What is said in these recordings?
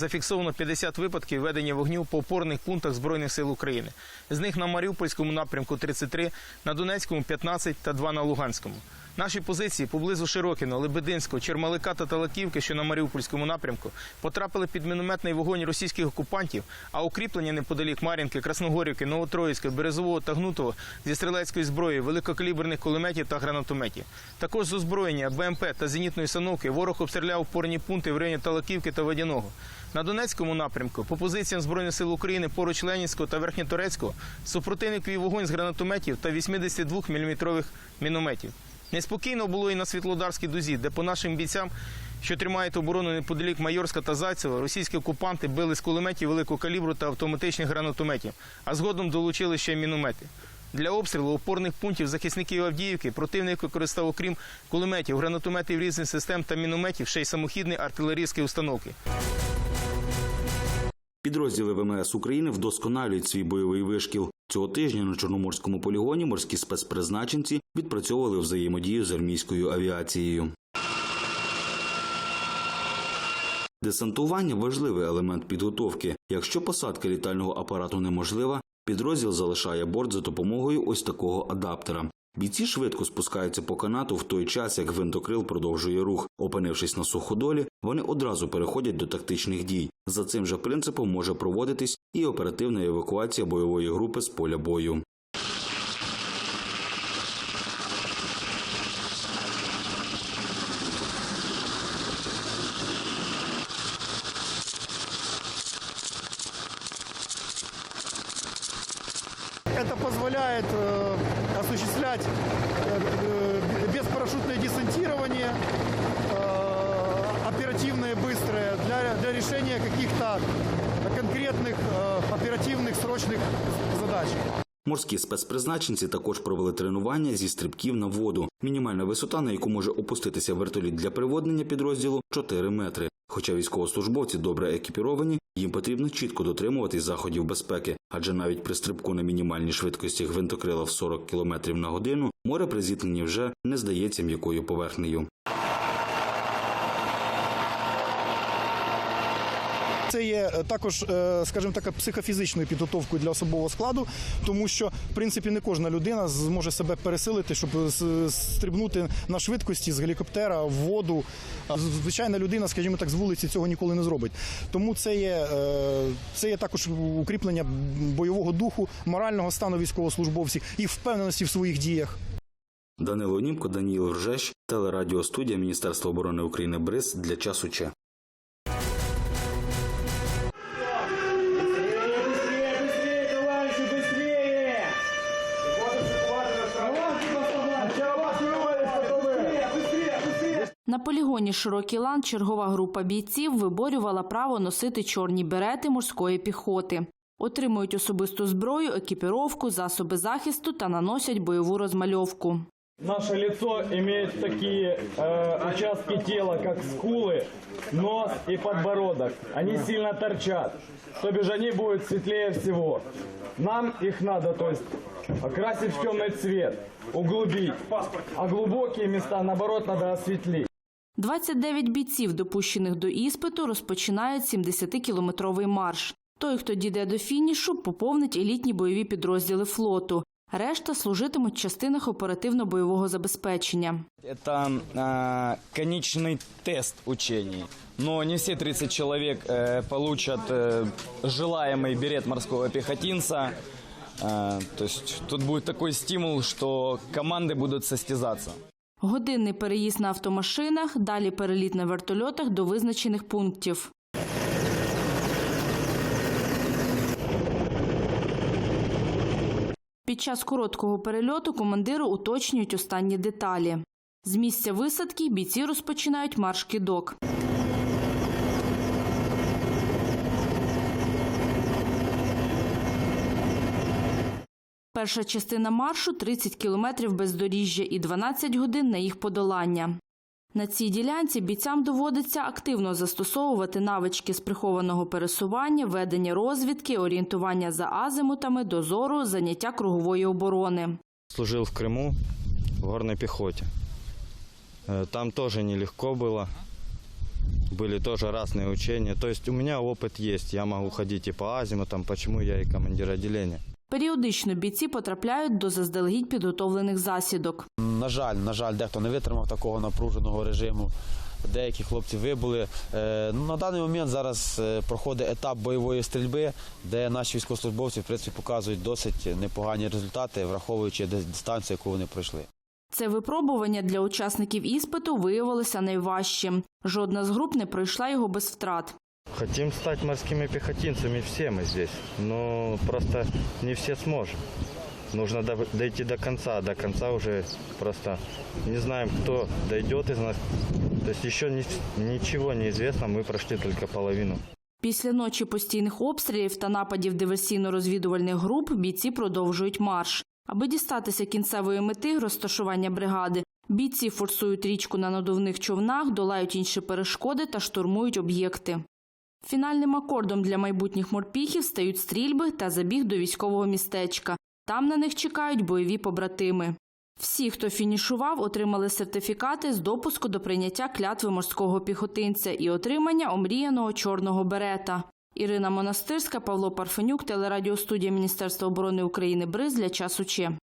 зафіксовано 50 випадків ведення вогню по опорних пунктах Збройних сил України. З них на Маріупольському напрямку 33, на Донецькому 15 та 2 на Луганському. Наші позиції поблизу Широкіно, Лебединського, Чермалика та Талаківки, що на Маріупольському напрямку, потрапили під мінометний вогонь російських окупантів, а укріплення неподалік Мар'їнки, Красногорівки, Новотроїцька, Березового та Гнутого зі стрілецької зброї, великокаліберних кулеметів та гранатометів. Також з озброєння БМП та зенітної установки ворог обстріляв опорні пункти в районі Талаківки та Водяного. На Донецькому напрямку по позиціям Збройних сил України поруч Ленінського та Верхньоторецького супротивник вів вогонь з гранатометів та 82 мм мінометів. Неспокійно було і на Світлодарській дузі, де по нашим бійцям, що тримають оборону неподалік Майорська та Зайцева, російські окупанти били з кулеметів великого калібру та автоматичних гранатометів, а згодом долучили ще міномети. Для обстрілу опорних пунктів захисників Авдіївки противник використав, окрім кулеметів, гранатометів різних систем та мінометів, ще й самохідні артилерійські установки. Підрозділи ВМС України вдосконалюють свій бойовий вишкіл. Цього тижня на Чорноморському полігоні морські спецпризначенці відпрацьовували взаємодію з армійською авіацією. Десантування важливий елемент підготовки. Якщо посадка літального апарату неможлива, підрозділ залишає борт за допомогою ось такого адаптера. Бійці швидко спускаються по канату в той час, як гвинтокрил продовжує рух. Опинившись на суходолі, вони одразу переходять до тактичних дій. За цим же принципом може проводитись і оперативна евакуація бойової групи з поля бою. Это позволяет э, осуществлять э, э, беспарашютное десантирование, э, оперативное, быстрое, для, для решения каких-то конкретных э, оперативных, срочных задач. Морські спецпризначенці також провели тренування зі стрибків на воду. Мінімальна висота, на яку може опуститися вертоліт для приводнення підрозділу 4 метри. Хоча військовослужбовці добре екіпіровані, їм потрібно чітко дотримуватись заходів безпеки, адже навіть при стрибку на мінімальній швидкості гвинтокрила в 40 км на годину море при зіткненні вже не здається м'якою поверхнею. Це є е, також, е, скажімо так, психофізичною підготовкою для особового складу, тому що в принципі не кожна людина зможе себе пересилити, щоб стрибнути на швидкості з гелікоптера в воду. Звичайна людина, скажімо так, з вулиці цього ніколи не зробить. Тому це є, е, це є також укріплення бойового духу, морального стану військовослужбовців і впевненості в своїх діях. Данило Німко, Даніїл Ржещ, телерадіостудія Міністерства оборони України БРИЗ для часу Че. На полігоні Широкий лан чергова група бійців виборювала право носити чорні берети морської піхоти. Отримують особисту зброю, екіпіровку, засоби захисту та наносять бойову розмальовку. Наше лицо имеет такие э, участки тела, как скулы, нос и подбородок. Они сильно торчат, то бишь они будут светлее всего. Нам их надо, то есть, окрасить в темный цвет, углубить, а глубокие места, наоборот, надо осветлить. 29 бійців, допущених до іспиту, розпочинають 70-кілометровий марш. Той, хто дійде до фінішу, поповнить елітні бойові підрозділи флоту. Решта служитимуть в частинах оперативно-бойового забезпечення. Это э, конечный тест учений. Но не все 30 человек э, получат э, желаемый берет морского пехотинца. Э, то есть тут будет такой стимул, что команды будут состязаться. Годинний переїзд на автомашинах, далі переліт на вертольотах до визначених пунктів. Під час короткого перельоту командиру уточнюють останні деталі. З місця висадки бійці розпочинають марш кидок. Перша частина маршу 30 кілометрів бездоріжжя і 12 годин на їх подолання. На цій ділянці бійцям доводиться активно застосовувати навички з прихованого пересування, ведення розвідки, орієнтування за азимутами, дозору, заняття кругової оборони. служил в Крыму в горной пехоте. Э, Там тоже нелегко было. были тоже разные учения. То есть у меня опыт есть, я могу ходить и по азимутам, почему я и командир отделения. Періодично бійці потрапляють до заздалегідь підготовлених засідок. На жаль, на жаль, дехто не витримав такого напруженого режиму. Деякі хлопці вибули. Е, ну, на даний момент зараз е, проходить етап бойової стрільби, де наші військовослужбовці в принципі показують досить непогані результати, враховуючи дис- дистанцію, яку вони пройшли. Це випробування для учасників іспиту виявилося найважчим. Жодна з груп не пройшла його без втрат. Хотим стать морскими пехотинцами все мы здесь, но просто не все сможем. Нужно до- дойти до конца, до конца уже просто не знаем, кто дойдет из нас. То есть еще ни- ничего не известно, мы прошли только половину. Після ночі постійних обстрілів та нападів диверсійно-розвідувальних груп бійці продовжують марш. Аби дістатися кінцевої мети розташування бригади, бійці форсують річку на надувних човнах, долають інші перешкоди та штурмують об'єкти. Фінальним акордом для майбутніх морпіхів стають стрільби та забіг до військового містечка. Там на них чекають бойові побратими. Всі, хто фінішував, отримали сертифікати з допуску до прийняття клятви морського піхотинця і отримання омріяного чорного берета. Ірина Монастирська, Павло Парфенюк, телерадіостудія Міністерства оборони України Бриз для часу Че.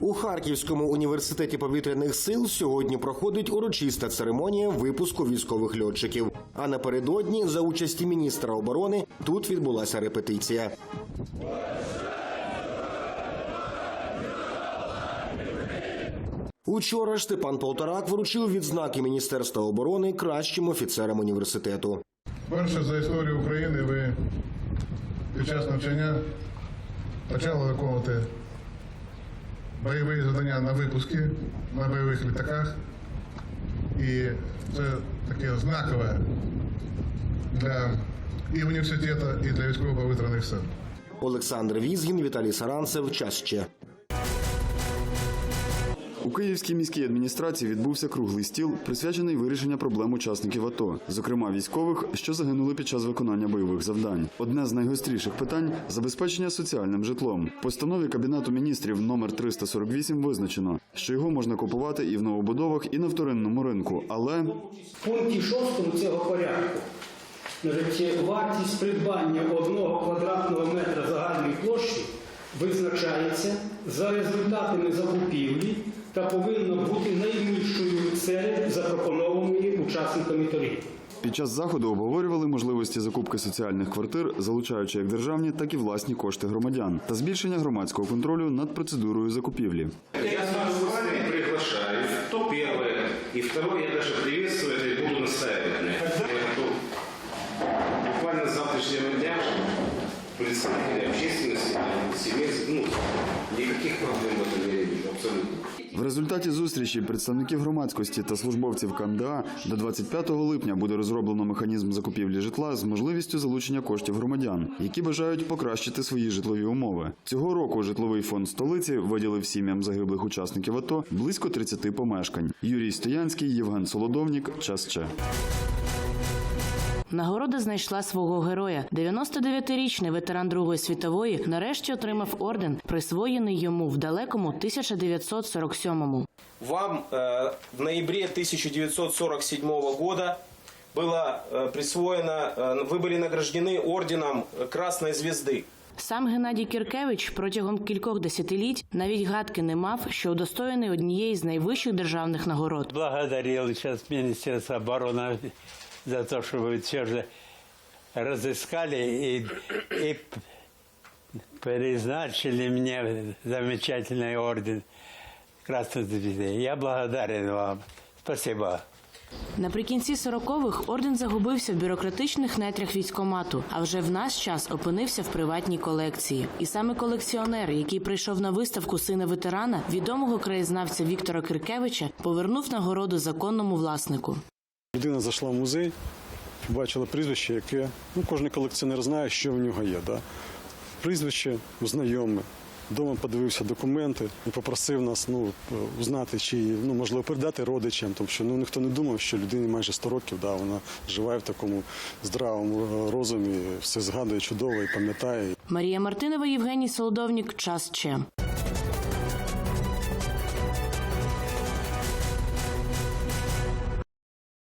У Харківському університеті повітряних сил сьогодні проходить урочиста церемонія випуску військових льотчиків. А напередодні, за участі міністра оборони, тут відбулася репетиція. Учора ж Степан Полторак вручив відзнаки Міністерства оборони кращим офіцерам університету. Перше за історію України ви під час навчання почали виконувати бойові завдання на випуски на бойових літаках. І це таке знакове для і університету, і для військово-повітряних сил. Олександр Візгін, Віталій Саранцев. Час ще. У Київській міській адміністрації відбувся круглий стіл, присвячений вирішенню проблем учасників АТО, зокрема військових, що загинули під час виконання бойових завдань. Одне з найгостріших питань забезпечення соціальним житлом. Постанові Кабінету міністрів номер 348 визначено, що його можна купувати і в новобудовах, і на вторинному ринку. Але В пункті 6 цього порядку вартість придбання одного квадратного метра загальної площі визначається за результатами закупівлі та повинна бути найнижчою серед запропонованої учасниками торгів. під час заходу обговорювали можливості закупки соціальних квартир, залучаючи як державні, так і власні кошти громадян, та збільшення громадського контролю над процедурою закупівлі. Я с вами приглашаю. То первое. И второе, я даже приветствую это и буду настаивать на этом. Я готов буквально с завтрашнего дня представители общественности, семейств, ну, никаких проблем в этом я не вижу, абсолютно. В результаті зустрічі представників громадськості та службовців КМДА до 25 липня буде розроблено механізм закупівлі житла з можливістю залучення коштів громадян, які бажають покращити свої житлові умови. Цього року житловий фонд столиці виділив сім'ям загиблих учасників АТО близько 30 помешкань. Юрій Стоянський, Євген Солодовнік. Час ще. Нагорода знайшла свого героя. 99-річний ветеран Другої світової нарешті отримав орден, присвоєний йому в далекому 1947-му. Вам э, в ноябре 1947 года было э, присвоено, э, вы были награждены орденом Красной Звезды. Сам Геннадій Кіркевич протягом кількох десятиліть навіть гадки не мав, що удостоєний однієї з найвищих державних нагород. Благодарил сейчас Министерство обороны за то, что вы все же разыскали и, и перезначили мне замечательный орден Красной Звезды. Я благодарен вам. Спасибо. Наприкінці 40-х орден загубився в бюрократичних нетрях військомату, а вже в наш час опинився в приватній колекції. І саме колекціонер, який прийшов на виставку сина ветерана, відомого краєзнавця Віктора Киркевича, повернув нагороду законному власнику. Людина зайшла в музей, побачила прізвище, яке ну, кожен колекціонер знає, що в нього є. Да? Прізвище знайоме. Дома подивився документи і попросив нас ну, узнати, чи ну, можливо передати родичам, тому що ну, ніхто не думав, що людині майже 100 років, да, вона живе в такому здравому е, розумі, все згадує чудово і пам'ятає. Марія Мартинова, Євгеній Солодовнік. Час Че.